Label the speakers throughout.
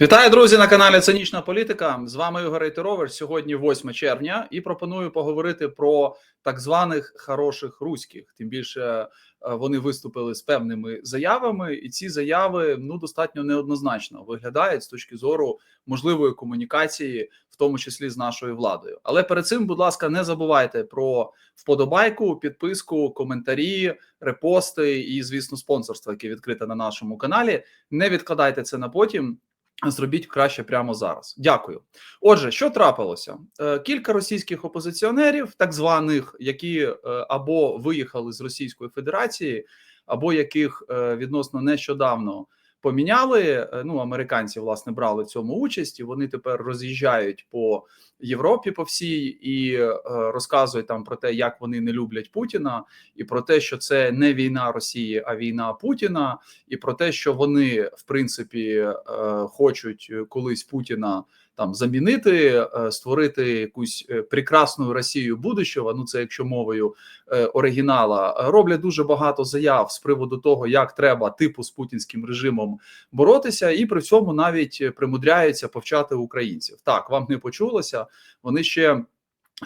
Speaker 1: Вітаю, друзі, на каналі Цинічна Політика. З вами Ігор Рейтерович. Сьогодні 8 червня, і пропоную поговорити про так званих хороших руських. Тим більше е, вони виступили з певними заявами, і ці заяви ну достатньо неоднозначно виглядають з точки зору можливої комунікації, в тому числі з нашою владою. Але перед цим, будь ласка, не забувайте про вподобайку, підписку, коментарі, репости і, звісно, спонсорство, яке відкрите на нашому каналі. Не відкладайте це на потім. Зробіть краще прямо зараз. Дякую. Отже, що трапилося? Е, Кілька російських опозиціонерів, так званих, які е, або виїхали з Російської Федерації, або яких е, відносно нещодавно поміняли. е, Ну, американці власне брали цьому участь, і вони тепер роз'їжджають по Європі по всій і е, розказують там про те, як вони не люблять Путіна, і про те, що це не війна Росії, а війна Путіна, і про те, що вони в принципі е, хочуть колись Путіна там замінити, е, створити якусь е, прекрасну Росію будущого. Ну це якщо мовою е, оригінала роблять дуже багато заяв з приводу того, як треба типу з путінським режимом боротися, і при цьому навіть примудряються повчати українців. Так вам не почулося. Вони ще.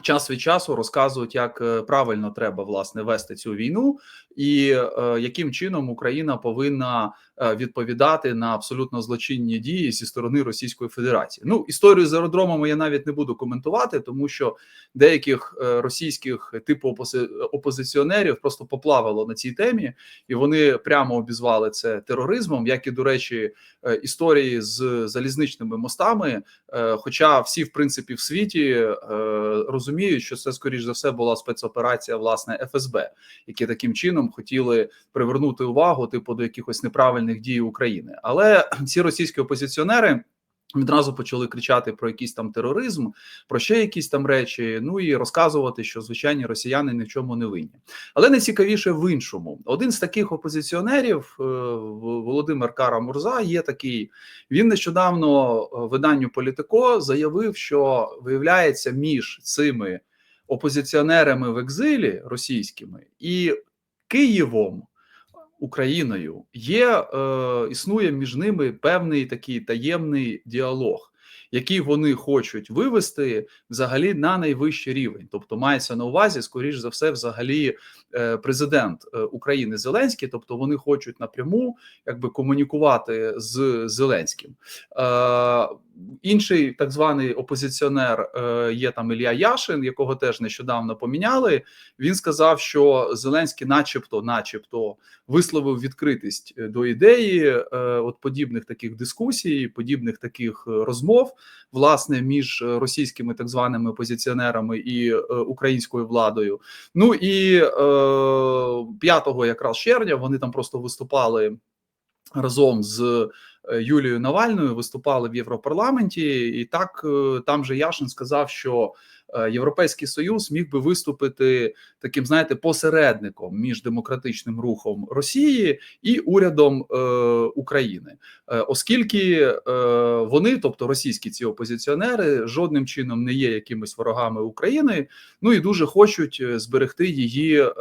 Speaker 1: Час від часу розказують, як е, правильно треба власне вести цю війну, і е, яким чином Україна повинна е, відповідати на абсолютно злочинні дії зі сторони Російської Федерації. Ну історію з аеродромами я навіть не буду коментувати, тому що деяких російських типу опози опозиціонерів просто поплавило на цій темі, і вони прямо обізвали це тероризмом, як і до речі, історії з залізничними мостами. Хоча всі, в принципі, в світі е, розуміють, що це скоріш за все була спецоперація власне ФСБ, які таким чином хотіли привернути увагу типу до якихось неправильних дій України. Але ці російські опозиціонери. Відразу почали кричати про якийсь там тероризм, про ще якісь там речі. Ну і розказувати, що звичайні росіяни ні в чому не винні. Але найцікавіше в іншому. Один з таких опозиціонерів, е, Володимир Кара Мурза, є такий. Він нещодавно е, виданню Політико заявив, що виявляється між цими опозиціонерами в екзилі російськими і Києвом. Україною є е, існує між ними певний такий таємний діалог, який вони хочуть вивести взагалі на найвищий рівень. Тобто, мається на увазі, скоріш за все, взагалі, е, президент е, України Зеленський. Тобто, вони хочуть напряму якби комунікувати з Зеленським. Е, Інший так званий опозиціонер е, є там Ілля Яшин, якого теж нещодавно поміняли. Він сказав, що Зеленський, начебто, начебто, висловив відкритість е, до ідеї е, от подібних таких дискусій, подібних таких розмов, власне, між російськими так званими опозиціонерами і українською владою. Ну і е, 5 якраз червня вони там просто виступали разом з. Е, Юлією Навальною виступали в Європарламенті, і так е, там же Яшин сказав, що Європейський Союз міг би виступити таким, знаєте, посередником між демократичним рухом Росії і урядом е, України, е, оскільки е, вони, тобто російські ці опозиціонери, жодним чином не є якимись ворогами України, ну і дуже хочуть зберегти її е,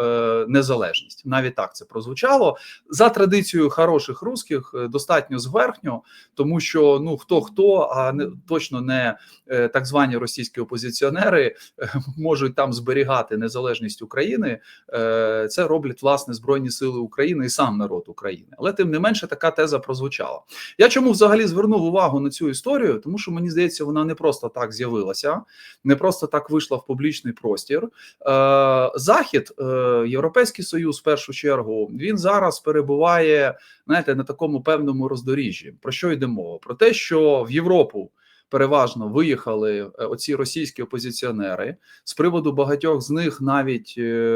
Speaker 1: незалежність. Навіть так це прозвучало за традицією хороших русських, достатньо зверхньо, тому що ну хто хто, а не точно не е, так звані російські опозиціонери е, можуть там зберігати незалежність України. Е, це роблять власне збройні сили України і сам народ України. Але тим не менше така теза прозвучала. Я чому взагалі звернув увагу на цю історію? Тому що мені здається, вона не просто так з'явилася, не просто так вийшла в публічний простір. Захід, Європейський Союз, в першу чергу, він зараз перебуває, знаєте, на такому певному роздоріжжі. Про що йде мова? Про те, що в Європу переважно виїхали е, оці російські опозиціонери з приводу багатьох з них навіть е,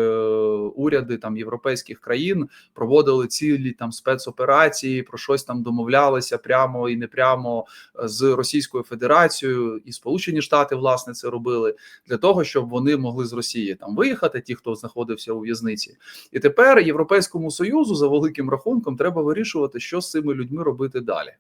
Speaker 1: уряди там європейських країн проводили цілі там спецоперації, про щось там домовлялися прямо і непрямо е, з Російською Федерацією, і Сполучені Штати власне це робили для того, щоб вони могли з Росії там виїхати, ті, хто знаходився у в'язниці, і тепер Європейському союзу за великим рахунком треба вирішувати, що з цими людьми робити далі.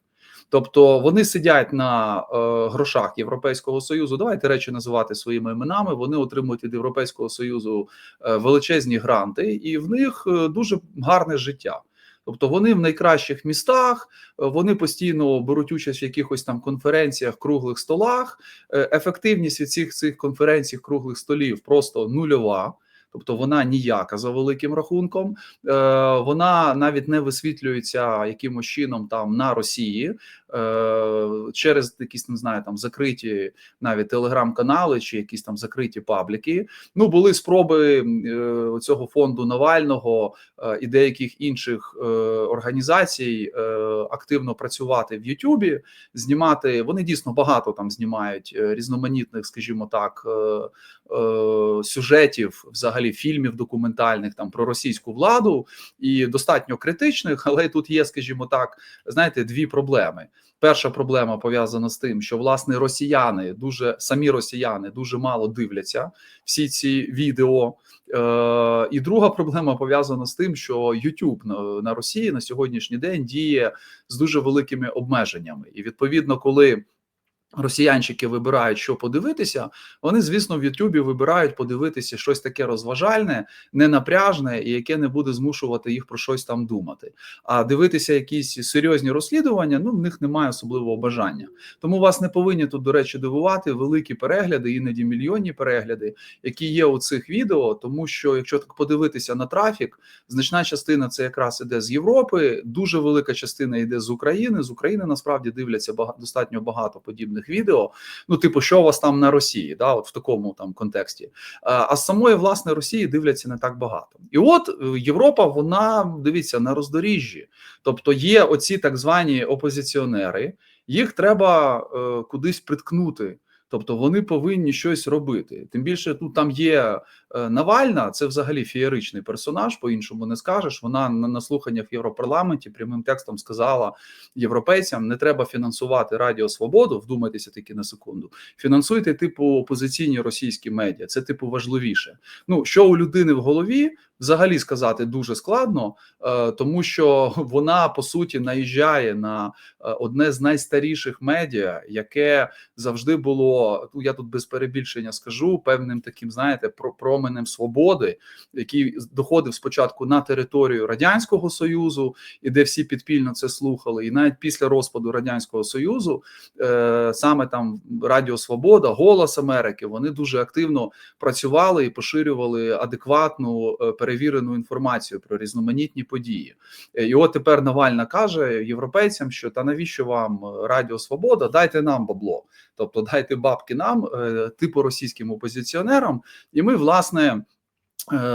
Speaker 1: Тобто вони сидять на е, грошах Європейського союзу. Давайте речі називати своїми іменами. Вони отримують від Європейського союзу е, величезні гранти, і в них е, дуже гарне життя. Тобто вони в найкращих містах, е, вони постійно беруть участь в якихось там конференціях, круглих столах. Ефективність від цих цих конференцій, круглих столів просто нульова. Тобто вона ніяка за великим рахунком, е, вона навіть не висвітлюється якимось чином там на Росії е, через якісь не знаю там закриті навіть телеграм-канали чи якісь там закриті пабліки. Ну були спроби е, цього фонду Навального і деяких інших організацій активно працювати в Ютубі, знімати. Вони дійсно багато там знімають різноманітних, скажімо так, сюжетів, взагалі фільмів документальних там про російську владу і достатньо критичних, але тут є, скажімо так, знаєте, дві проблеми. Перша проблема пов'язана з тим, що власне росіяни дуже самі росіяни дуже мало дивляться всі ці відео. Е, І друга проблема пов'язана з тим, що YouTube на, на Росії на сьогоднішній день діє з дуже великими обмеженнями, і відповідно, коли Росіянчики вибирають, що подивитися. Вони, звісно, в Ютубі вибирають подивитися щось таке розважальне, ненапряжне і яке не буде змушувати їх про щось там думати. А дивитися якісь серйозні розслідування, ну в них немає особливого бажання. Тому вас не повинні тут, до речі, дивувати великі перегляди, іноді мільйонні перегляди, які є у цих відео. Тому що, якщо так подивитися на трафік, значна частина це якраз іде з Європи, дуже велика частина йде з України. З України насправді дивляться достатньо багато подібних відео. Ну, типу, що у вас там на Росії, да, от в такому там контексті. А, а самої власне Росії дивляться не так багато. І от е, Європа, вона дивіться на роздоріжжі, тобто є оці так звані опозиціонери, їх треба е, кудись приткнути. Тобто вони повинні щось робити. Тим більше тут там є е, Навальна, це взагалі феєричний персонаж, по-іншому не скажеш. Вона на, на слуханнях в Європарламенті прямим текстом сказала європейцям: не треба фінансувати Радіо Свободу. Вдумайтеся таки на секунду. Фінансуйте, типу, опозиційні російські медіа. Це типу важливіше. Ну що у людини в голові взагалі сказати дуже складно, е, тому що вона по суті наїжджає на е, одне з найстаріших медіа, яке завжди було. Ну я тут без перебільшення скажу певним таким, знаєте, променем свободи, який доходив спочатку на територію радянського союзу, і де всі підпільно це слухали, і навіть після розпаду радянського союзу, е, саме там Радіо Свобода, Голос Америки, вони дуже активно працювали і поширювали адекватну перевірену інформацію про різноманітні події. І от тепер Навальна каже європейцям, що та навіщо вам Радіо Свобода? Дайте нам бабло, тобто дайте бабки нам, типу російським опозиціонерам, і ми власне.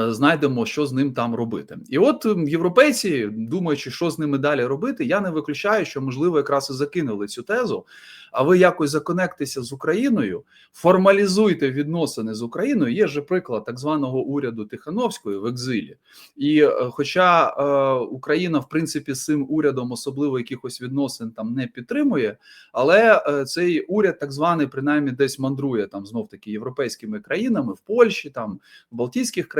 Speaker 1: Знайдемо, що з ним там робити, і от європейці, думаючи, що з ними далі робити, я не виключаю, що можливо якраз і закинули цю тезу. А ви якось законектеся з Україною, формалізуйте відносини з Україною. Є же приклад так званого уряду Тихановської в екзилі, і хоча е, Україна, в принципі, з цим урядом особливо якихось відносин там не підтримує, але е, цей уряд, так званий, принаймні, десь мандрує там знов таки європейськими країнами в Польщі, там в Балтійських країнах,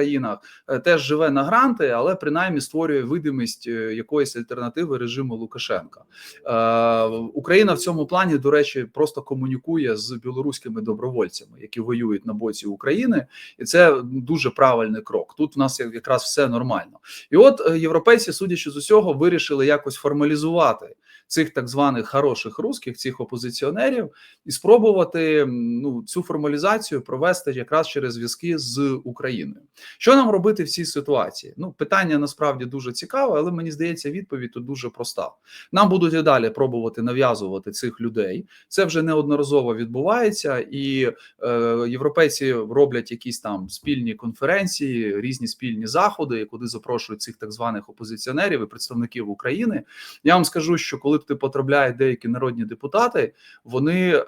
Speaker 1: е, теж живе на гранти, але принаймні створює видимість якоїсь альтернативи режиму Лукашенка. Е, Україна в цьому плані до речі, просто комунікує з білоруськими добровольцями, які воюють на боці України, і це дуже правильний крок. Тут в нас якраз все нормально, і от європейці, судячи з усього, вирішили якось формалізувати цих так званих хороших русських, цих опозиціонерів, і спробувати ну цю формалізацію провести якраз через зв'язки з Україною. Що нам робити в цій ситуації? Ну питання насправді дуже цікаве, але мені здається, відповідь тут дуже проста. Нам будуть і далі пробувати нав'язувати цих людей. Це вже неодноразово відбувається, і е, європейці роблять якісь там спільні конференції, різні спільні заходи, куди запрошують цих так званих опозиціонерів і представників України. Я вам скажу, що коли туди потрапляють деякі народні депутати, вони е,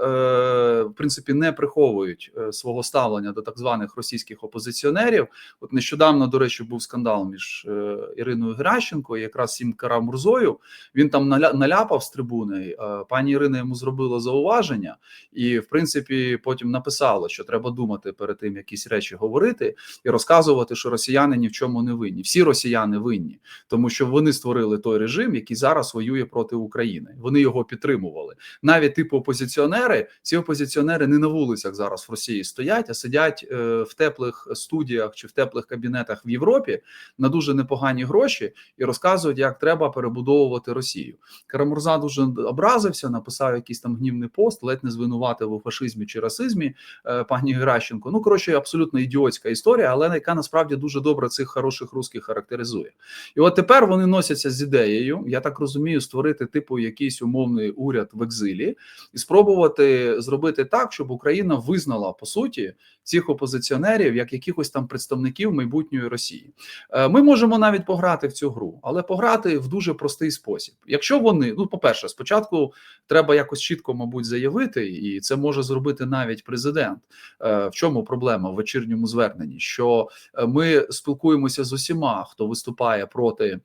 Speaker 1: в принципі не приховують е, свого ставлення до так званих російських опозиціонерів. От нещодавно, до речі, був скандал між е, Іриною Геращенко і якраз Сім Карамурзою. Він там наля, наляпав з трибуни. Пані Ірина йому зробила зауваження, і в принципі потім написала, що треба думати перед тим, якісь речі говорити і розказувати, що росіяни ні в чому не винні. Всі росіяни винні, тому що вони створили той режим, який зараз воює проти України. України. Вони його підтримували. Навіть типу опозиціонери, ці опозиціонери не на вулицях зараз в Росії стоять, а сидять е, в теплих студіях чи в теплих кабінетах в Європі на дуже непогані гроші і розказують, як треба перебудовувати Росію. Карамурза дуже образився, написав якийсь там гнівний пост, ледь не звинуватив у фашизмі чи расизмі е, пані Геращенко. Ну коротше, абсолютно ідіотська історія, але яка насправді дуже добре цих хороших русських характеризує. І от тепер вони носяться з ідеєю, я так розумію, створити типу якийсь умовний уряд в екзилі і спробувати зробити так, щоб Україна визнала по суті цих опозиціонерів як якихось там представників майбутньої Росії. Е, Ми можемо навіть пограти в цю гру, але пограти в дуже простий спосіб. Якщо вони, ну, по-перше, спочатку треба якось чітко, мабуть, заявити, і це може зробити навіть президент. Е, В чому проблема в вечірньому зверненні? Що е, ми спілкуємося з усіма, хто виступає проти.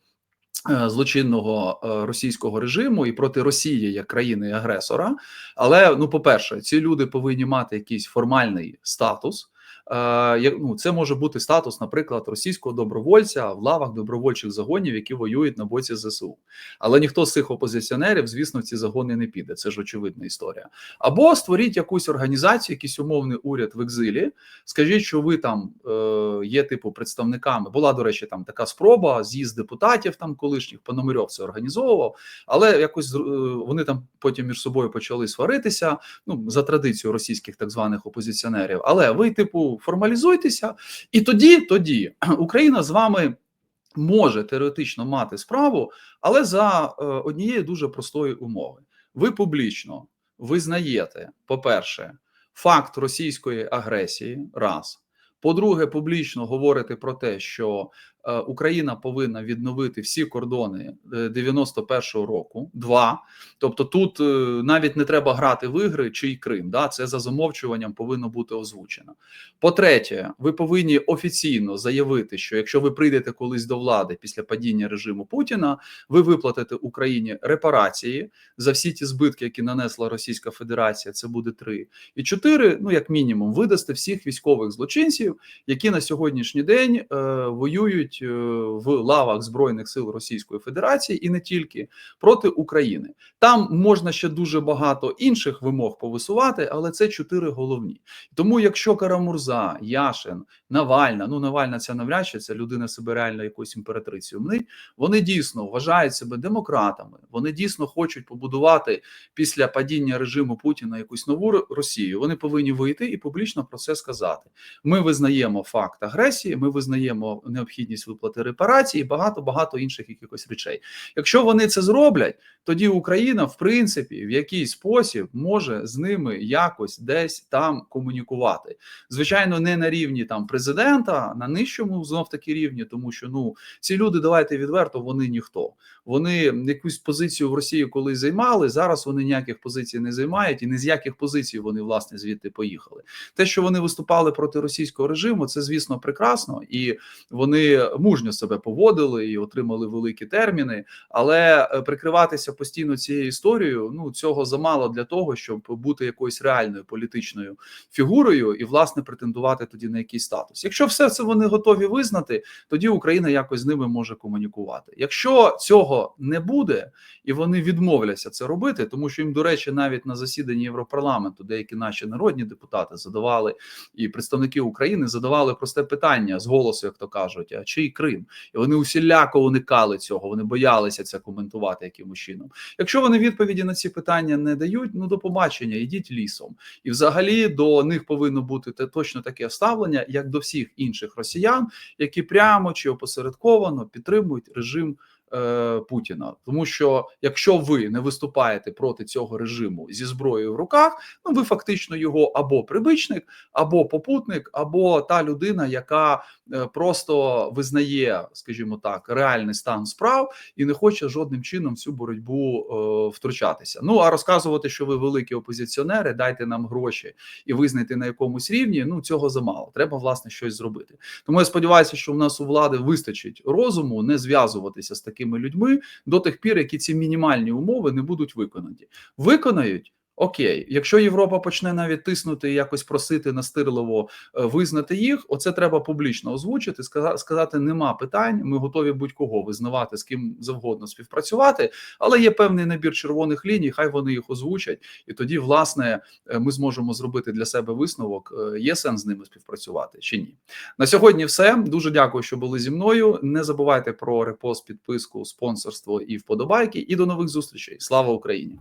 Speaker 1: Е, Злочинного е, російського режиму і проти Росії як країни агресора, але ну, по-перше, ці люди повинні мати якийсь формальний статус. Е, ну, це може бути статус, наприклад, російського добровольця в лавах добровольчих загонів, які воюють на боці ЗСУ. Але ніхто з цих опозиціонерів, звісно, в ці загони не піде. Це ж очевидна історія. Або створіть якусь організацію, якийсь умовний уряд в екзилі. Скажіть, що ви там е, є типу представниками. Була, до речі, там така спроба, з'їзд депутатів там колишніх Пономарьов це організовував, але якось е, вони там потім між собою почали сваритися. Ну за традицією російських так званих опозиціонерів. Але ви, типу, формалізуйтеся, і тоді, тоді Україна з вами. Може теоретично мати справу, але за е, однієї дуже простої умови. Ви публічно визнаєте, по-перше, факт російської агресії, раз. По-друге, публічно говорите про те, що Україна повинна відновити всі кордони е, 91-го року. Два. Тобто, тут е, навіть не треба грати в ігри чий Крим. Да? Це за замовчуванням повинно бути озвучено. По-третє, ви повинні офіційно заявити, що якщо ви прийдете колись до влади після падіння режиму Путіна, ви виплатите Україні репарації за всі ті збитки, які нанесла Російська Федерація. Це буде три і чотири. Ну як мінімум, видасте всіх військових злочинців, які на сьогоднішній день е, воюють е, в лавах збройних сил Російської Федерації і не тільки проти України. Там можна ще дуже багато інших вимог повисувати, але це чотири головні. Тому, якщо Карамурза, Яшин, Навальна, ну Навальна це навряд чи це людина себе реально якоюсь імператрицею мнить, вони дійсно вважають себе демократами. Вони дійсно хочуть побудувати після падіння режиму Путіна якусь нову Росію. Вони повинні вийти і публічно про це сказати. Ми визнаємо факт агресії, ми визнаємо необхідність виплати репарацій і багато багато інших якихось речей. Якщо вони це зроблять, тоді Україна, в принципі, в якийсь спосіб може з ними якось десь там комунікувати. Звичайно, не на рівні там президента, на нижчому знов таки рівні, тому що ну ці люди, давайте відверто, вони ніхто. Вони якусь позицію в Росії колись займали. Зараз вони ніяких позицій не займають, і не з яких позицій вони власне звідти поїхали. Те, що вони виступали проти російського режиму, це звісно прекрасно, і вони мужньо себе поводили і отримали великі терміни. Але е, прикриватися постійно цією історією, ну цього замало для того, щоб бути якоюсь реальною політичною фігурою і власне претендувати тоді на якийсь статус. Якщо все це вони готові визнати, тоді Україна якось з ними може комунікувати. Якщо цього не буде, і вони відмовляться це робити, тому що їм, до речі, навіть на засіданні Європарламенту деякі наші народні депутати задавали і представники України задавали просте питання з голосу, як то кажуть, а чий Крим? І вони усіляко уникали цього, вони боялися це коментувати якимось чином. Якщо вони відповіді на ці питання не дають, ну до побачення, ідіть лісом. І взагалі до них повинно бути те точно таке ставлення, як до всіх інших росіян, які прямо чи опосередковано підтримують режим. Е, Путіна, тому що якщо ви не виступаєте проти цього режиму зі зброєю в руках, ну ви фактично його або прибичник, або попутник, або та людина, яка е, просто визнає, скажімо так, реальний стан справ і не хоче жодним чином цю боротьбу е, втручатися. Ну а розказувати, що ви великі опозиціонери, дайте нам гроші і визнайте на якомусь рівні. Ну цього замало. Треба власне щось зробити. Тому я сподіваюся, що в нас у влади вистачить розуму не зв'язуватися з такими людьми до тих пір, які ці мінімальні умови не будуть виконані. Виконають. Окей, якщо Європа почне навіть тиснути і якось просити настирливо е, визнати їх, оце треба публічно озвучити. сказа- сказати, нема питань. Ми готові будь-кого визнавати з ким завгодно співпрацювати, але є певний набір червоних ліній. Хай вони їх озвучать, і тоді, власне, е, ми зможемо зробити для себе висновок: е, є сенс з ними співпрацювати чи ні. На сьогодні, все дуже дякую, що були зі мною. Не забувайте про репост, підписку, спонсорство і вподобайки. І до нових зустрічей. Слава Україні!